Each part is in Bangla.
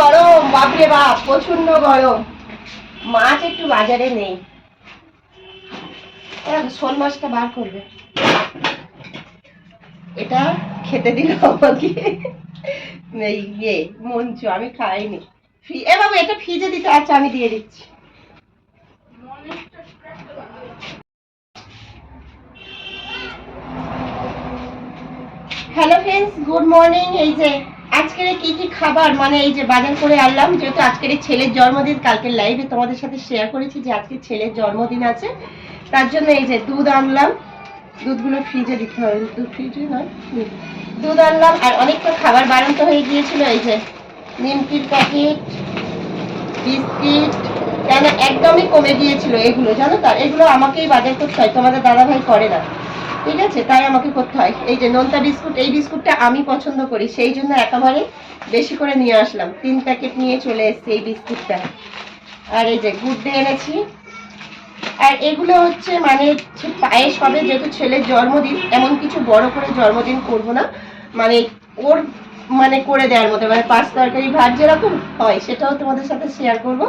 গরম, বাপরে বাপ প্রচণ্ড গরম। মাছ একটু বাজারে নেই। শোল মাছটা বার করবে। এটা খেতে দিল আমাকে। এই ইয়ে মঞ্চু, আমি খাইনি। এ বাবু, এটা ফ্রিজে দিতে আচ্ছা আমি দিয়ে দিচ্ছি। হ্যালো ফ্রেন্ডস গুড মর্নিং এই যে আজকের কি কি খাবার? মানে এই যে বাজার করে আনলাম, যেহেতু আজকের এই ছেলের জন্মদিন কালকে লাইভে তোমাদের সাথে শেয়ার করেছি যে আজকে ছেলের জন্মদিন আছে। তার জন্য এই যে দুধ আনলাম। দুধগুলো ফ্রিজে দিতে হবে। দুধ ফ্রিজে নয় দুধ আনলাম, আর অনেকটা খাবার বাড়ন্ত হয়ে গিয়েছিল, এই যে নিমকির প্যাকেট বিস্কিট কেন একদমই কমে গিয়েছিল এগুলো, জানো তো? আর এগুলো আমাকেই বাজার করতে হয়, তোমাদের দাদা ভাই করে না। ঠিক আছে? তাই আমাকে করতে হয়। এই যে নোনতা বিস্কুট, এই বিস্কুটটা আমি পছন্দ করি, সেই জন্য একেবারে বেশি করে নিয়ে আসলাম। তিন প্যাকেট নিয়ে চলে এসেছি এই বিস্কুটটা। আর এই যে গুড ডে এনেছি। আর এগুলো হচ্ছে মানে পায়েস হবে, যেহেতু ছেলের জন্মদিন, এমন কিছু বড় করে জন্মদিন করব না। মানে ওর মানে করে দেওয়ার মতো মানে পাঁচ তরকারি ভাত যেরকম হয়, সেটাও তোমাদের সাথে শেয়ার করব।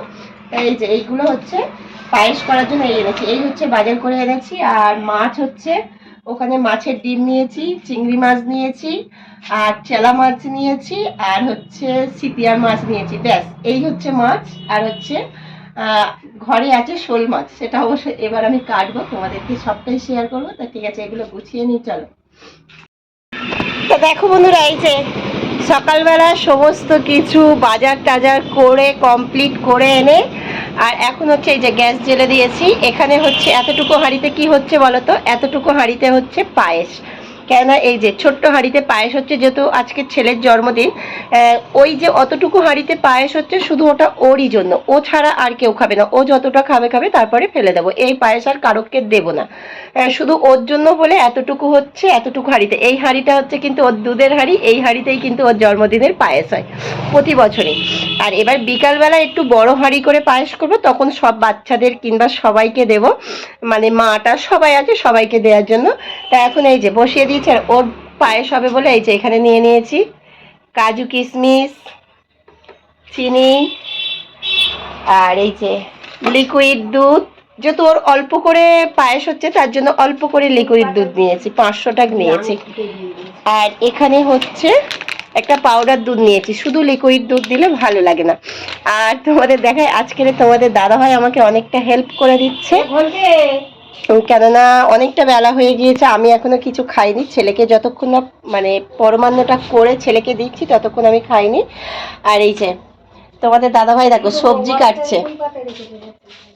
এই যে এইগুলো হচ্ছে পায়েস করার জন্য এই এনেছি। এই হচ্ছে বাজার করে এনেছি, আর মাছ হচ্ছে ওখানে মাছের ডিম নিয়েছি, চিংড়ি মাছ নিয়েছি, আর চেলা মাছ নিয়েছি, আর হচ্ছে সিপিয়ার মাছ নিয়েছি। ব্যাস, এই হচ্ছে মাছ, আর হচ্ছে ঘরে আছে শোল মাছ। সেটা অবশ্য এবার আমি কাটবো, তোমাদেরকে সবটাই শেয়ার করব। তা ঠিক আছে, এগুলো গুছিয়ে নিই, চলো। দেখো বন্ধুরা, এই যে সকালবেলা সমস্ত কিছু বাজার টাজার করে কমপ্লিট করে এনে, আর এখন হচ্ছে এই যে গ্যাস জেলে দিয়েছি। এখানে হচ্ছে এতটুকু হাঁড়িতে কি হচ্ছে বলো তো? এতটুকু হাঁড়িতে হচ্ছে পায়েস। কেননা এই যে ছোট্ট হাঁড়িতে পায়েস হচ্ছে, যেহেতু আজকে ছেলের জন্মদিন ওই যে অতটুকু হাঁড়িতে পায়েস হচ্ছে, শুধু ওটা ওরই জন্য। ও ছাড়া আর কেউ খাবে না। ও যতটা খাবে খাবে, তারপরে ফেলে দেবো। এই পায়েস আর কারোকে দেবো না। শুধু ওর জন্য বলে এতটুকু হচ্ছে, এতটুকু হাঁড়িতে। এই হাঁড়িটা হচ্ছে কিন্তু ওর দুধের হাঁড়ি, এই হাঁড়িতেই কিন্তু ওর জন্মদিনের পায়েস হয় প্রতি বছরে আর এবার বিকালবেলা একটু বড় হাঁড়ি করে পায়েস করব, তখন সব বাচ্চাদের কিংবা সবাইকে দেব। মানে মাটা সবাই আছে, সবাইকে দেওয়ার জন্য। তা এখন এই যে বসিয়ে দিয়েছি আর ওর পায়েস হবে বলে এই যে এখানে নিয়ে নিয়েছি। কাজু কিশমিশ চিনি, আর এই যে লিকুইড দুধ। যেহেতু ওর অল্প করে পায়েস হচ্ছে, তার জন্য অল্প করে লিকুইড দুধ নিয়েছি, পাঁচশো টাকা নিয়েছি। আর এখানে হচ্ছে একটা পাউডার দুধ নিয়েছি, শুধু লিকুইড দুধ দিলে ভালো লাগে না। আর তোমাদের দেখায় আজকের তোমাদের দাদা ভাই আমাকে অনেকটা হেল্প করে দিচ্ছে। কেননা অনেকটা বেলা হয়ে গিয়েছে, আমি এখনও কিছু খাইনি। ছেলেকে যতক্ষণ না মানে পরমান্নটা করে ছেলেকে দিচ্ছি, ততক্ষণ আমি খাইনি। আর এই যে, তোমাদের দাদা ভাই দেখো, সবজি কাটছে।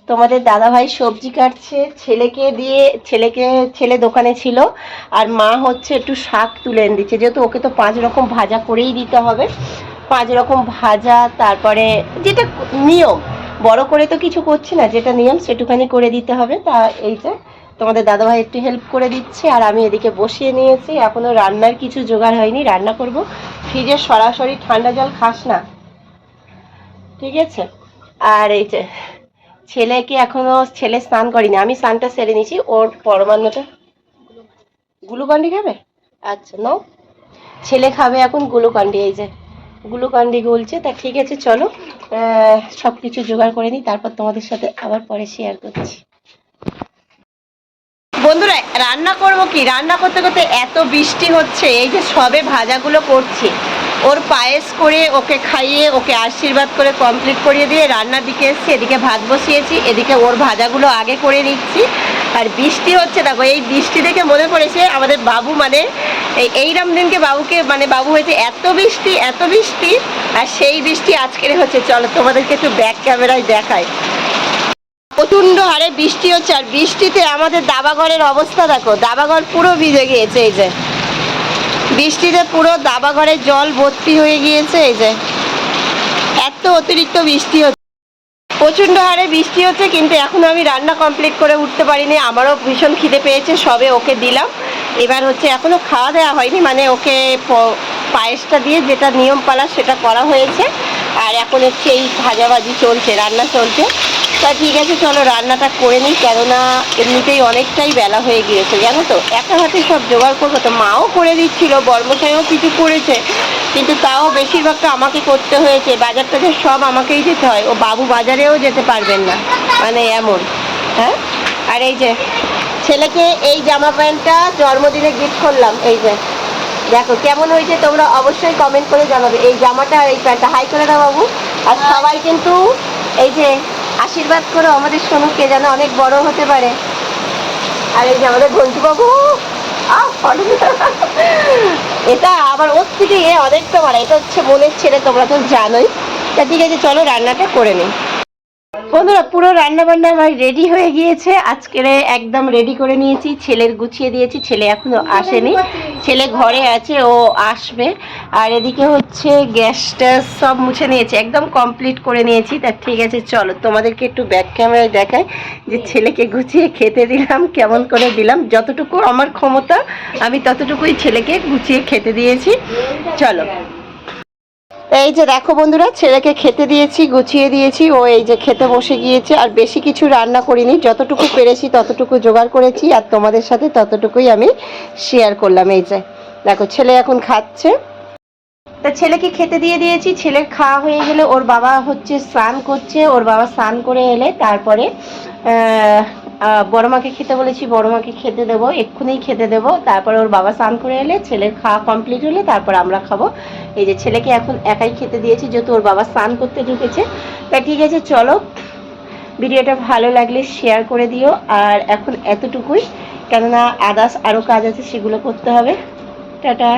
তোমাদের দাদা ভাই সবজি কাটছে, ছেলেকে দিয়ে, ছেলেকে, ছেলে দোকানে ছিল, আর মা হচ্ছে একটু শাক তুলে এনে দিচ্ছে। যেহেতু ওকে তো পাঁচ রকম ভাজা করেই দিতে হবে। পাঁচ রকম ভাজা, তারপরে যেটা নিয়ম বড় করে তো কিছু করছি না, যেটা নিয়ম সেটুখানি করে দিতে হবে। তা এই যে তোমাদের দাদাভাই একটু হেল্প করে দিচ্ছে, আর আমি এদিকে বসিয়ে নিয়েছি। এখনও রান্নার কিছু জোগাড় হয়নি, রান্না করব। ফ্রিজে সরাসরি ঠান্ডা জল খাস না। ঠিক আছে? আর এই যে ছেলেকে এখনও ছেলে স্নান করিনি, আমি স্নানটা সেরে নিয়েছি, ওর পরমান্নটা গ্লুকন্ডি খাবে? আচ্ছা নাও। ছেলে খাবে এখন গ্লুকন্ডি, এই যে গ্লুকন্ডি গলছে, তা ঠিক আছে, চলো। সব কিছু জোগাড় করে নিই, তারপর তোমাদের সাথে আবার পরে শেয়ার করছি। বন্ধুরা, রান্না করব কি? রান্না করতে করতে এত বৃষ্টি হচ্ছে, এই যে সবে ভাজাগুলো করছি। ওর পায়েস করে ওকে খাইয়ে, ওকে আশীর্বাদ করে কমপ্লিট করিয়ে দিয়ে রান্নার দিকে এসেছি, এদিকে ভাত বসিয়েছি, এদিকে ওর ভাজাগুলো আগে করে নিচ্ছি। আর বৃষ্টি হচ্ছে, দেখো, এই বৃষ্টি দেখে মনে পড়েছে আমাদের বাবু মানে এই এইরম দিনকে বাবুকে মানে বাবু হয়েছে এত বৃষ্টি এত বৃষ্টি, আর সেই বৃষ্টি আজকের হচ্ছে। চলো, তোমাদেরকে একটু ব্যাক ক্যামেরায় দেখায় প্রচণ্ড হারে বৃষ্টি হচ্ছে, আর বৃষ্টিতে আমাদের দাবাঘরের অবস্থা দেখো, দাবাঘর পুরো ভিজে গিয়েছে, এই যে। বৃষ্টিতে পুরো দাবাঘরের জল ভর্তি হয়ে গিয়েছে, এই যে। এত অতিরিক্ত বৃষ্টি হচ্ছে। প্রচণ্ড হারে বৃষ্টি হচ্ছে, কিন্তু এখনও আমি রান্না কমপ্লিট করে উঠতে পারিনি। আমারও ভীষণ খিদে পেয়েছে, সবে ওকে দিলাম। এবার হচ্ছে এখনও খাওয়া দেওয়া হয়নি মানে ওকে পায়েসটা দিয়ে যেটা নিয়ম পালা সেটা করা হয়েছে। আর এখন হচ্ছে এই ভাজাভাজি চলছে, রান্না চলছে। তা ঠিক আছে, চলো রান্নাটা করে নিই, কেননা এমনিতেই অনেকটাই বেলা হয়ে গিয়েছে, জানো তো? একা হাতে সব জোগাড় করব তো, মাও করে দিচ্ছিল, বর্মশাইও কিছু করেছে, কিন্তু তাও বেশিরভাগটা আমাকে করতে হয়েছে, বাজার টাজার সব আমাকেই যেতে হয়, ও বাবু বাজারেও যেতে পারবেন না মানে এমন হ্যাঁ? আর এই যে, ছেলেকে এই জামা প্যান্টটা জন্মদিনে গিফট করলাম, এই যে, দেখো কেমন হয়েছে, তোমরা অবশ্যই কমেন্ট করে জানাবে, এই জামাটা আর এই প্যান্টটা, হাই করে দাও বাবু, আর সবাই কিন্তু এই যে আশীর্বাদ করো আমাদের সোনুকে যেন অনেক বড় হতে পারে। আর এই যে আমাদের ঘন্টু বাবু এটা আবার ওর থেকে এ অনেকটা বড় এটা হচ্ছে বোনের ছেলে, তোমরা তো জানোই। তা ঠিক আছে, চলো রান্নাটা করে নিই। বন্ধুরা, পুরো রান্না বান্না আমার রেডি হয়ে গিয়েছে। আজকের একদম রেডি করে নিয়েছি, ছেলের গুছিয়ে দিয়েছি, ছেলে এখনও আসেনি। ছেলে ঘরে আছে, ও আসবে। আর এদিকে হচ্ছে গ্যাসটা সব মুছে নিয়েছি, একদম কমপ্লিট করে নিয়েছি। তা ঠিক আছে, চলো তোমাদেরকে একটু ব্যাক ক্যামেরায় দেখায় যে ছেলেকে গুছিয়ে খেতে দিলাম, কেমন করে দিলাম। যতটুকু আমার ক্ষমতা, আমি ততটুকুই ছেলেকে গুছিয়ে খেতে দিয়েছি। চলো। এই যে দেখো বন্ধুরা, ছেলেকে খেতে দিয়েছি, গুছিয়ে দিয়েছি, ও এই যে খেতে বসে গিয়েছে, আর বেশি কিছু রান্না করিনি, যতটুকু পেরেছি ততটুকু জোগাড় করেছি, আর তোমাদের সাথে ততটুকুই আমি শেয়ার করলাম, এই যে। দেখো, ছেলে এখন খাচ্ছে। তা ছেলেকে খেতে দিয়ে দিয়েছি, ছেলের খাওয়া হয়ে গেলে ওর বাবা হচ্ছে স্নান করছে, ওর বাবা স্নান করে এলে তারপরে বড় মাকে খেতে বলেছি, বড় মাকে খেতে দেবো, এক্ষুনি খেতে দেবো। তারপরে ওর বাবা স্নান করে এলে ছেলের খাওয়া কমপ্লিট হলে তারপর আমরা খাব। এই যে ছেলেকে এখন একাই খেতে দিয়েছি, যেহেতু ওর বাবা স্নান করতে ঢুকেছে। তা ঠিক আছে, চলো। ভিডিওটা ভালো লাগলে শেয়ার করে দিও। আর এখন এতটুকুই। কেননা আদার্স আরও কাজ আছে, সেগুলো করতে হবে। টাটা।